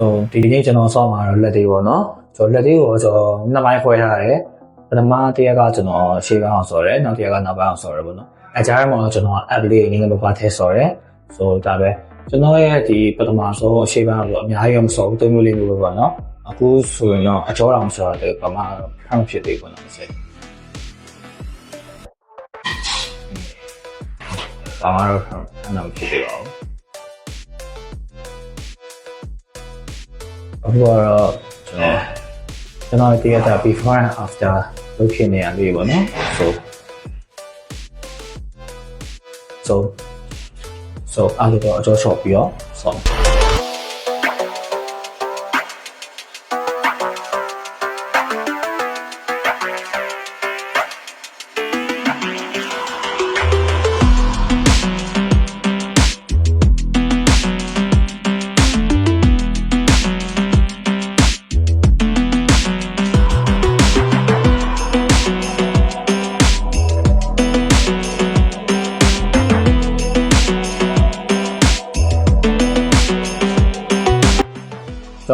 ဟိုဒီနေ့ကျွန်တော်ဆောင်းမှာတော့လက်သေးပေါ့နော်ကျွန်တော်လက်သေးကိုကျွန်တော်နှစ်ပိုင်းခွဲထားတယ်ပထမတစ်ရက်ကကျွန်တော်ရှေ့ပိုင်းအောင်ဆော်တယ်နောက်တစ်ရက်ကနောက်ပိုင်းအောင်ဆော်တယ်ပေါ့နော်အဲကြားထဲမှာတော့ကျွန်တော် app လေးနည်းနည်းပါးပါးထည့်ဆော်တယ်ဆိုဒါပဲကျွန်တော်ရဲ့ဒီပထမဆုံးရှေ့ပိုင်းကတော့အများကြီးမဆော်ဘူးသုံးမျိုးလေးမျိုးပဲပေါ့နော်အခုဆိုရင်တော့အကျော်တောင်ဆော်တယ်ပမာဖမ်းဖြစ်သေးဘူးပေါ့နော်ဆက်ပမာတော့ဖမ်းဖြစ်သေးပါဘူး ခုကတော့ကျွန်တော်ကျွန်တော်တည့်ရတာ before and after လုပ်ဖြစ်နေရလေးပေါ့နော် so so so အားလုံးတော့အကျော်ချော့ပြီးတော့ဆော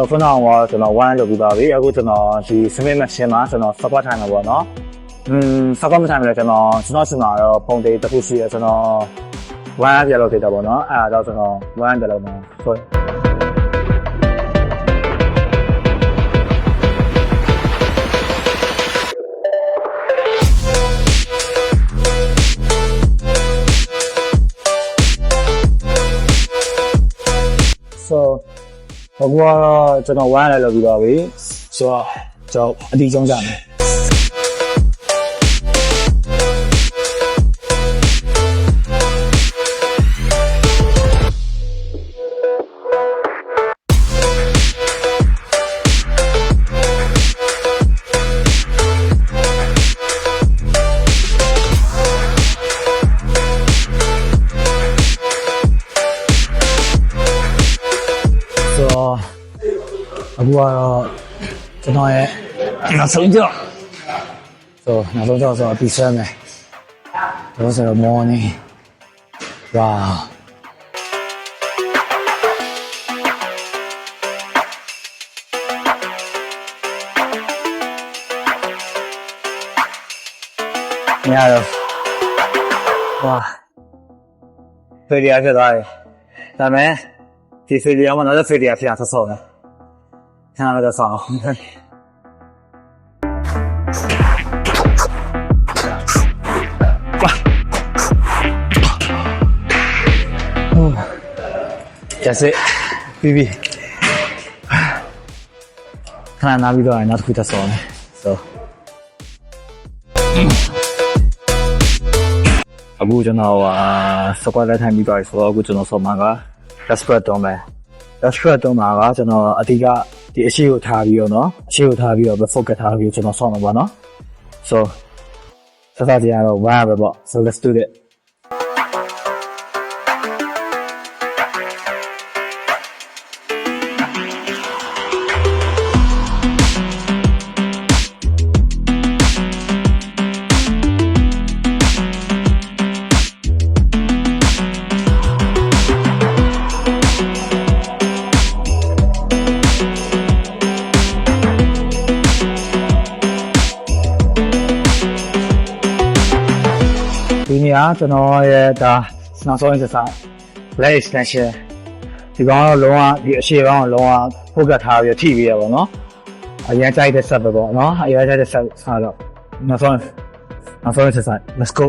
တော့ခုနကကျွန်တော်1လုပ်ပြီးပါပြီအခုကျွန်တော်ဒီ submit machine မှာကျွန်တော် support time မှာပေါ့နော်อืม support time လည်းကျွန်တော်ကျွန်တော်စင်မှာတော့ပုံသေးတစ်ခုရှိရကျွန်တော်1ပြလို့သေးတာပေါ့နော်အဲ့ဒါတော့ကျွန်တော်1ပြလို့မှာဆိုဆို တော့ဘကတော့ကျွန်တော်1လည်းလုပ်ပြီးပါပြီဆိုတော့ကျွန်တော်အတီးကျုံးကြမယ် တော့အခုကတော့ကျွန်တော်ရဲ့နောက်ဆုံးကြောဆိုနောက်ဆုံးကြောဆိုတော့ပြီးဆွဲမယ်ဒါဆိုတော့ morning wow ညတော့ဝါဖေးရဖြစ်သွားတယ်ဒါမဲ့ ဒီဖေဒီယာမှာတော့ဖေဒီယာဖျားသဆောတယ်။ခဏတော့ဆောင်း။ကျစစ်ပြီးပြီခဏနားပြီးတော့နောက်တစ်ခုသဆောမယ်။ so အခုကျွန်တော်ဟာစကွာလက်ထိုင်ပြီးတော့ဆိုတော့အခုကျွန်တော်ဆောမှာက Desperate တုံးမယ် Desperate တုံးမှာကကျွန်တော်အဓိကဒီအရှိကိုထားပြီးတော့နော်အရှိကိုထားပြီးတော့ focus ထားပြီးကျွန်တော်ဆောင်းမှာပါနော် so စသတရားတော့ why ပဲပေါ့ so let's do it ဒီနေ့ကကျွန်တော်ရဲ့ဒါနောက်ဆုံးစစား leg extension ဒီကောင်တော့လုံးဝဒီအရှိကောင်တော့လုံးဝ focus ထားပြီးထိပြီးရပါတော့အရင်ကြိုက်တဲ့ set ပဲပေါ့နော်အရင်ကြိုက်တဲ့ set စားတော့နောက်ဆုံးနောက်ဆုံးစစား let's go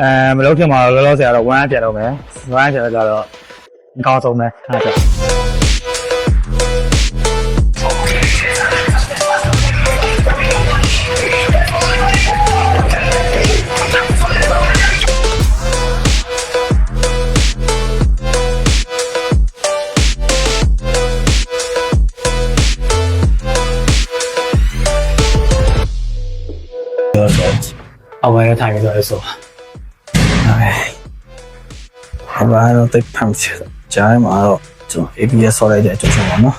အဲမလုပ်ခင်မှာလောလောဆယ်ကတော့1ပြန်တော့မယ်1ပြန်တော့ကြတော့အကောင်းဆုံးပဲအားကြောင့် အဝယ်ထိုင်ပြီးတော့ဆိုအဲဘာလို့တိတ်ဖမ်းချင်ကြားမှာတော့ကျွန်တော် ABS ဆော်လိုက်တဲ့အကြောင်းပါနော်